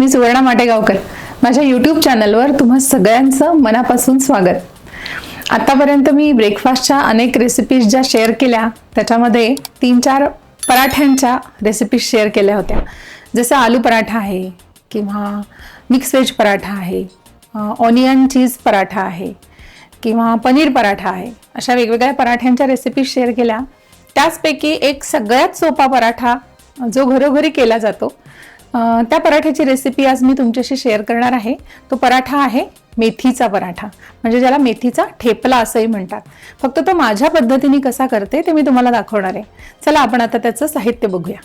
मी सुवर्णा माटेगावकर. माझ्या यूट्यूब चॅनलवर तुम्हा सगळ्यांचं मनापासून स्वागत. आतापर्यंत मी ब्रेकफास्टच्या अनेक रेसिपीज ज्या शेअर केल्या त्याच्यामध्ये तीन चार पराठ्यांच्या रेसिपीज शेअर केल्या होत्या. जसं आलू पराठा आहे किंवा मिक्स व्हेज पराठा आहे ऑनियन चीज पराठा आहे किंवा पनीर पराठा आहे अशा वेगवेगळ्या पराठ्यांच्या रेसिपीज शेअर केल्या. त्याचपैकी एक सगळ्यात सोपा पराठा जो घरोघरी केला जातो त्या पराठ्याची रेसिपी आज मी तुमच्याशी शेअर करणार आहे. तो पराठा आहे मेथीचा पराठा. म्हणजे ज्याला मेथीचा ठेपला असंही म्हणतात. फक्त तो माझ्या पद्धतीने कसा करते ते मी तुम्हाला दाखवणार आहे. चला आपण आता त्याचं साहित्य बघूया.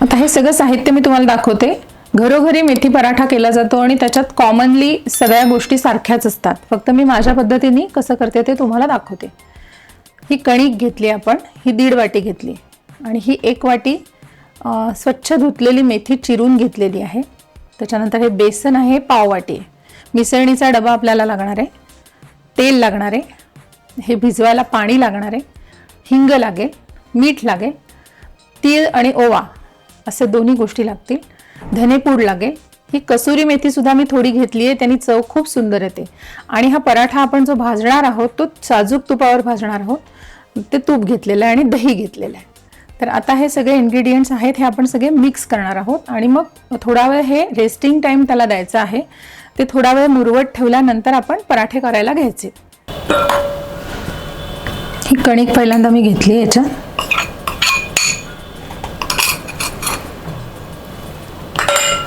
आता हे सगळं साहित्य मी तुम्हाला दाखवते. घरोघरी मेथी पराठा केला जातो आणि त्याच्यात कॉमनली सगळ्या गोष्टी सारख्याच असतात. फक्त मी माझ्या पद्धतीने कसं करते ते तुम्हाला दाखवते. ही कणिक घेतली आपण ही दीड वाटी घेतली आणि ही एक वाटी स्वच्छ धुतलेली मेथी चिरून घेतलेली आहे. त्याच्यानंतर हे बेसन आहे पाव वाटी. आहे मिसळणीचा डबा आपल्याला लागणार आहे. तेल लागणार आहे. हे भिजवायला पाणी लागणार आहे. हिंग लागेल मीठ लागेल तीळ आणि ओवा असे दोन्ही गोष्टी लागतील. धनेपूड लागेल. ही कसुरी मेथी सुद्धा मी थोडी घेतली आहे. त्यांनी चव खूप सुंदर येते. आणि हा पराठा आपण जो भाजणार आहोत तो साजूक तुपावर भाजणार आहोत. ते तूप घेतलेलं आहे आणि दही घेतलेलं आहे. तर आता हे सगळे इन्ग्रेडियंट्स आहेत हे आपण सगळे मिक्स करणार आहोत. आणि मग थोडा वेळ हे रेस्टिंग टाईम त्याला द्यायचा आहे. ते थोडा वेळ मुरवत ठेवल्यानंतर आपण पराठे करायला घ्यायचे. ही कणिक पहिल्यांदा मी घेतली याच्यात.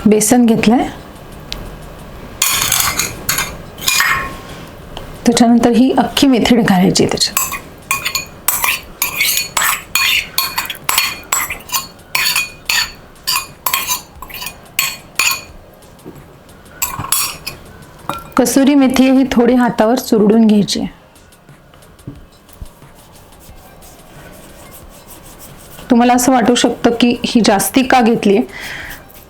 बेसन घेतलंय. त्याच्यानंतर ही अख्खी मेथीड घालायची त्याच्यात. कसुरी मेथी ही थोडी हातावर चुरडून घ्यायची तुम्हाला असं वाटू शकतं की ही जास्ती का घेतली आहे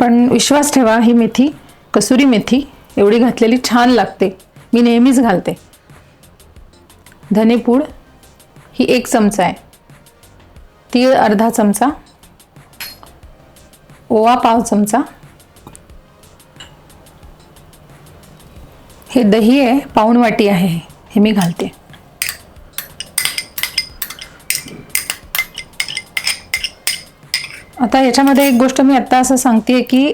पण विश्वास ठेवा ही मेथी कसुरी मेथी एवढी घातलेली छान लागते. मी नेहमीच घालते. धनेपूड ही एक चमचा आहे. तीळ अर्धा चमचा. ओवा पाव चमचा. हे दही आहे पाऊण वाटी आहे. हे मी घालते. आता याच्यामध्ये एक गोष्ट मी आत्ता असं सांगते की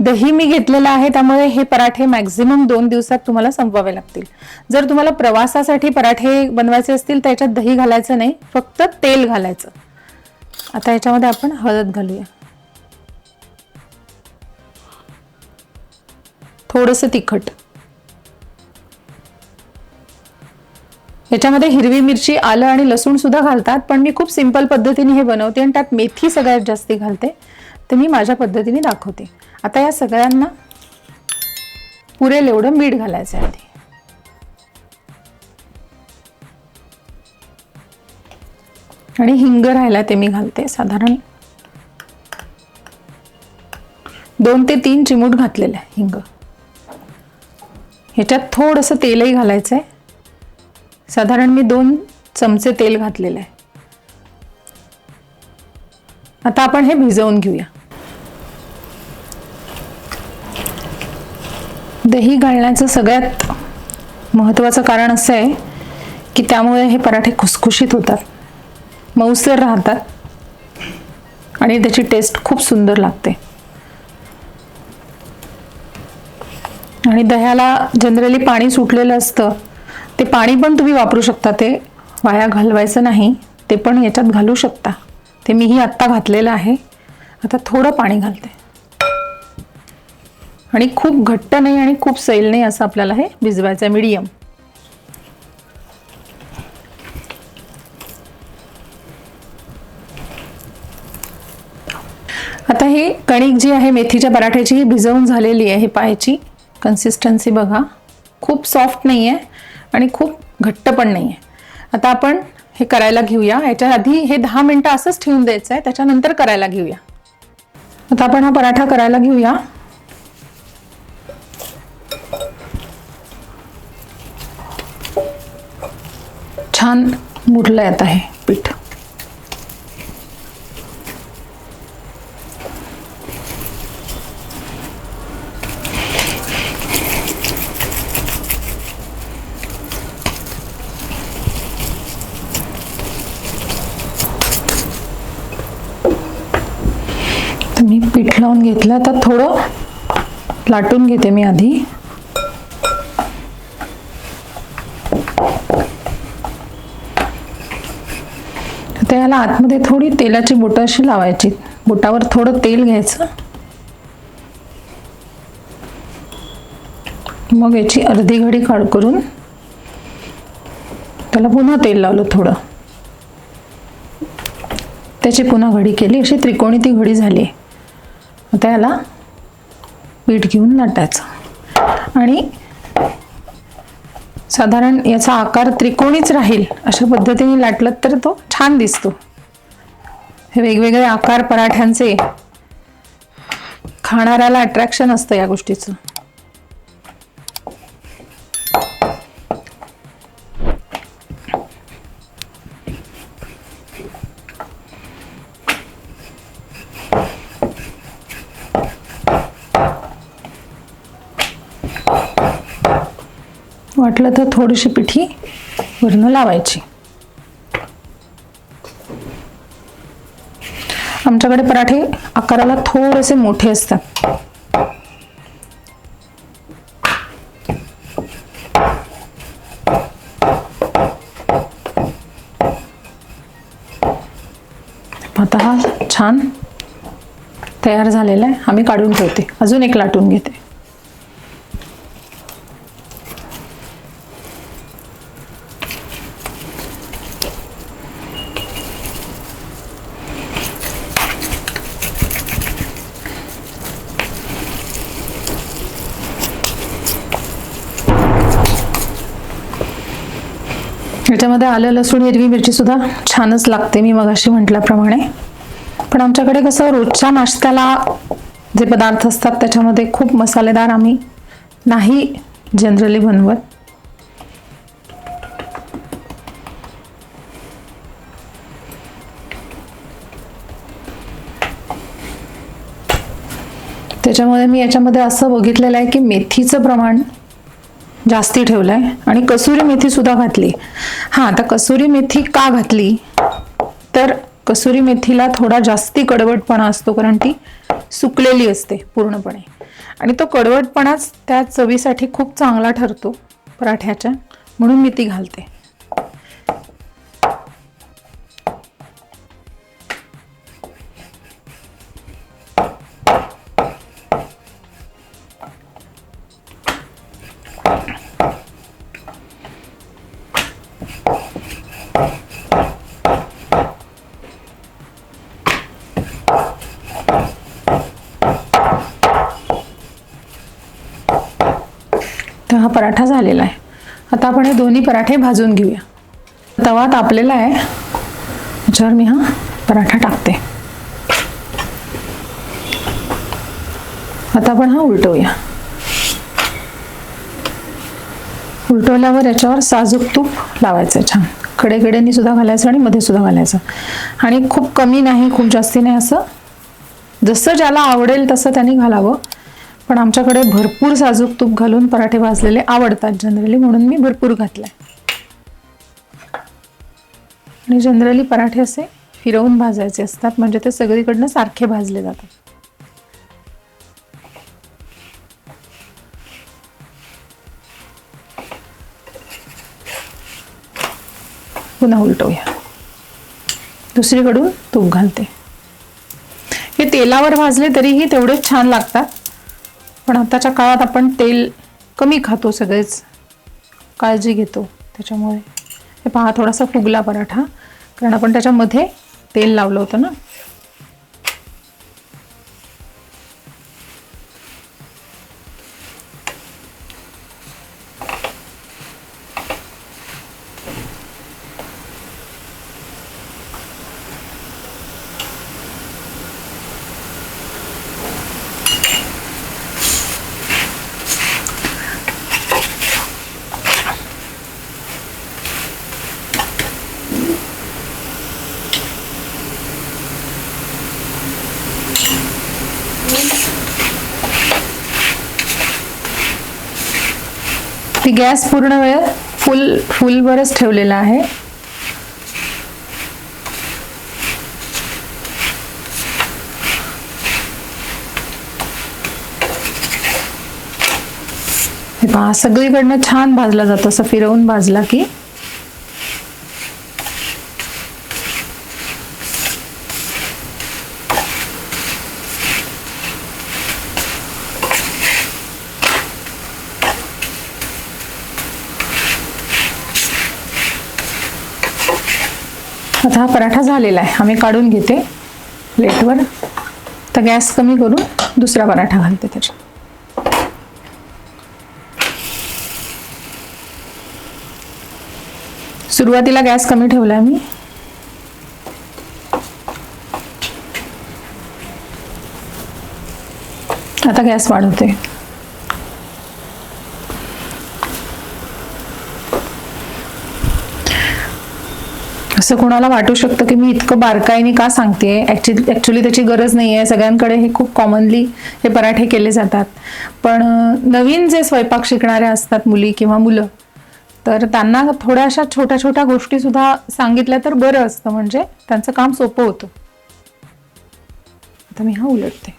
दही मी घेतलेलं आहे त्यामुळे हे पराठे मॅक्झिमम दोन दिवसात तुम्हाला संपवावे लागतील. जर तुम्हाला प्रवासासाठी पराठे बनवायचे असतील तर याच्यात दही घालायचं नाही फक्त तेल घालायचं. आता याच्यामध्ये आपण हळद घालूया. थोडंसं तिखट. याच्यामध्ये हिरवी मिरची आलं आणि लसूण सुद्धा घालतात पण मी खूप सिंपल पद्धतीने हे बनवते आणि त्यात मेथी सगळ्यात जास्ती घालते. ते मी माझ्या पद्धतीने दाखवते. आता या सगळ्यांना पुरेल एवढं मीठ घालायचं आहे आधी. आणि हिंग राहिला ते मी घालते साधारण दोन ते तीन चिमूट घातलेलं आहे हिंग. ह्याच्यात थोडंसं तेलही घालायचं आहे साधारण मी दोन चमचे तेल घातलेलं आहे. आता आपण हे भिजवून घेऊया. दही घालण्याचं सगळ्यात महत्त्वाचं कारण असं आहे की त्यामुळे हे पराठे खुसखुशीत होतात मऊसर राहतात आणि त्याची टेस्ट खूप सुंदर लागते. आणि दह्याला जनरली पाणी सुटलेलं असतं ते पाणी पण तुम्ही वापरू शकता ते वाया घालवायचं नाही ते पण याच्यात घालू शकता. ते मीही आत्ता घातलेलं आहे. आता थोडं पाणी घालते. आणि खूप घट्ट नाही आणि खूप सैल नाही असं आपल्याला हे भिजवायचं आहे मीडियम आता ही कणिक जी आहे मेथीच्या पराठ्याची ही भिजवून झालेली आहे पायाची कन्सिस्टन्सी बघा. खूप सॉफ्ट नाही आहे आणि खूप घट्ट पण नाही आहे आता आपण हे करायला घेऊया. याच्या आधी हे दहा मिनटं असंच ठेवून द्यायचं आहे त्याच्यानंतर करायला घेऊया. आता आपण हा पराठा करायला घेऊया. छान मुरलं येत आहे पीठ तर मी पीठ लावून घेतलं तर थोडं लाटून घेते मी आधी. त्याला आतमध्ये थोडी तेलाची बोटं अशी लावायची. बोटावर थोडं तेल घ्यायचं. मग याची अर्धी घडी काढ करून त्याला पुन्हा तेल लावलं थोडं. त्याची पुन्हा घडी केली. अशी त्रिकोणी ती घडी झाली. आता याला पीठ घेऊन लाटायचं आणि साधारण याचा आकार त्रिकोणीच राहील अशा पद्धतीने लाटलं तर तो छान दिसतो. हे वेगवेगळे आकार पराठ्यांचे खाणाऱ्याला अट्रॅक्शन असतं या गोष्टीचं. वाटलं तर थोडीशी पिठी वरनं लावायची. आमच्याकडे पराठे आकाराला थोडेसे मोठे असतात. आता हा छान तयार झालेला आहे. आम्ही काढून ठेवते. अजून एक लाटून घेते. याच्यामध्ये आलं लसूण हिरवी मिरची सुद्धा छानच लागते मी मगाशी म्हटल्याप्रमाणे. पण आमच्याकडे कसं रोजच्या नाश्त्याला जे पदार्थ असतात त्याच्यामध्ये खूप मसालेदार आम्ही नाही जनरली बनवत. त्याच्यामुळे मी याच्यामध्ये असं बघितलेलं आहे की मेथीचं प्रमाण जास्ती ठेवलंय. आणि कसुरी मेथी सुद्धा घातली. हां आता कसुरी मेथी का घातली? तर कसुरी मेथीला थोडा जास्ती कडवटपणा असतो कारण ती सुकलेली असते पूर्णपणे. आणि तो कडवटपणाच त्या चवीसाठी खूप चांगला ठरतो पराठ्याच्या. म्हणून मी ती घालते. पराठा झालेला आहे. आता आपण हे दोन्ही पराठे भाजून घेऊया. तवा तापलेला आहे. त्याच्यावर मी हा पराठा टाकते. आता आपण हा उलटवूया. उलटवल्यावर याच्यावर साजूक तूप लावायचं छान. कडेकडेनी सुद्धा घालायचं आणि मध्ये सुद्धा घालायचं. आणि खूप कमी नाही खूप जास्ती नाही असं. जसं ज्याला आवडेल तसं त्यांनी घालावं. पण आमच्याकडे भरपूर साजूक तूप घालून पराठे भाजलेले आवडतात जनरली म्हणून मी भरपूर घातलंय. आणि जनरली पराठे असे फिरवून भाजायचे असतात म्हणजे ते सगळीकडनं सारखे भाजले जातात. पुन्हा उलटवूया. दुसरीकडून तूप घालते. हे तेलावर भाजले तरीही तेवढेच छान लागतात. पण आताच्या काळात आपण तेल कमी खातो सगळेच. काळजी घेतो त्याच्यामुळे. हे पहा थोडासा फुगला पराठा. कारण आपण त्याच्यामध्ये तेल लावलं होतं ना? ती गॅस पूर्ण वेळ फुल फुलवरच ठेवलेला आहे. सगळीकडनं छान भाजला जातो असं फिरवून भाजला की पराठा झालेला आहे. आम्ही काढून घेते प्लेटवर. तर गॅस कमी करून दुसरा पराठा घालते त्याच्यात. सुरुवातीला गॅस कमी ठेवला मी. आता गॅस वाढवते. असं कोणाला वाटू शकतं की मी इतकं बारकाईने का सांगते ॲक्च्युली ॲक्च्युली त्याची गरज नाही आहे सगळ्यांकडे हे खूप कॉमनली हे पराठे केले जातात. पण नवीन जे स्वयंपाक शिकणाऱ्या असतात मुली किंवा मुलं तर त्यांना थोड्याशा छोट्या छोट्या गोष्टी सुद्धा सांगितल्या तर बरं असतं. म्हणजे त्यांचं काम सोपं होतं. आता मी हा उलटते.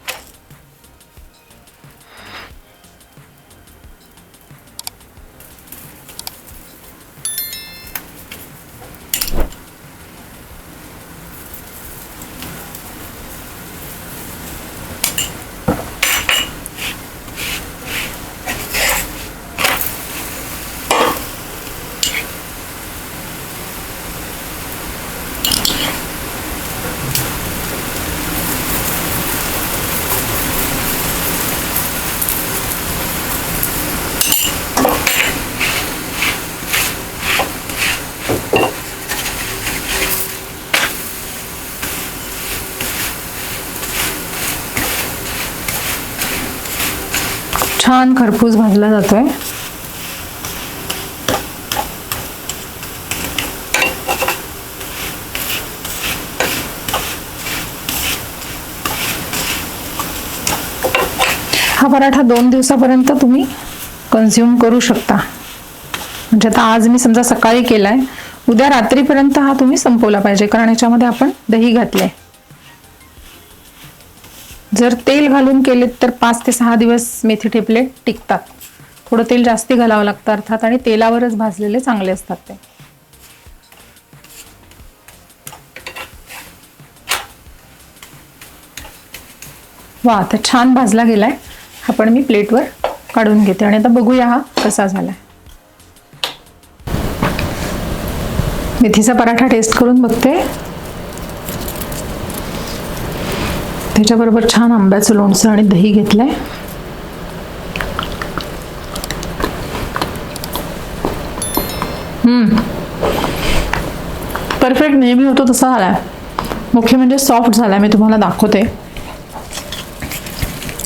छान खरपूस भाजला जातोय. हा पराठा दोन दिवसापर्यंत तुम्ही कन्झ्युम करू शकता. म्हणजे आता आज मी समजा सकाळी केलाय उद्या रात्रीपर्यंत हा तुम्ही संपवला पाहिजे कारण याच्यामध्ये आपण दही घातलंय. जर तेल घालून केलेत तर पाच ते सहा दिवस मेथी ठेपले टिकतात. थोडं तेल जास्ती घालावं लागतं अर्थात आणि तेलावरच भाजलेले चांगले असतात ते. वा आता छान भाजला गेलाय. हा पण मी प्लेटवर काढून घेते आणि आता बघूया हा कसा झालाय. मेथीचा पराठा टेस्ट करून बघते. त्याच्याबरोबर छान आंब्याचं लोणचं आणि दही घेतलंय. परफेक्ट नेहमी होतो तसा झालाय. मुख्य म्हणजे सॉफ्ट झालाय मी तुम्हाला दाखवते.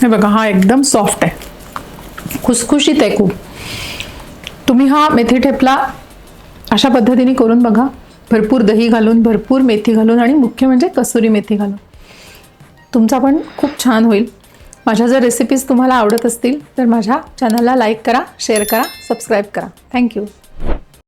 हे बघा हा एकदम सॉफ्ट आहे. खुसखुशीत आहे खूप. तुम्ही हा मेथी ठेपला अशा पद्धतीने करून बघा. भरपूर दही घालून भरपूर मेथी घालून आणि मुख्य म्हणजे कसुरी मेथी घालून. तुमचा पण खूप छान होईल. माझ्या जर रेसिपीज तुम्हाला आवडत असतील तर माझ्या चॅनलला लाईक करा शेअर करा सबस्क्राईब करा. थँक्यू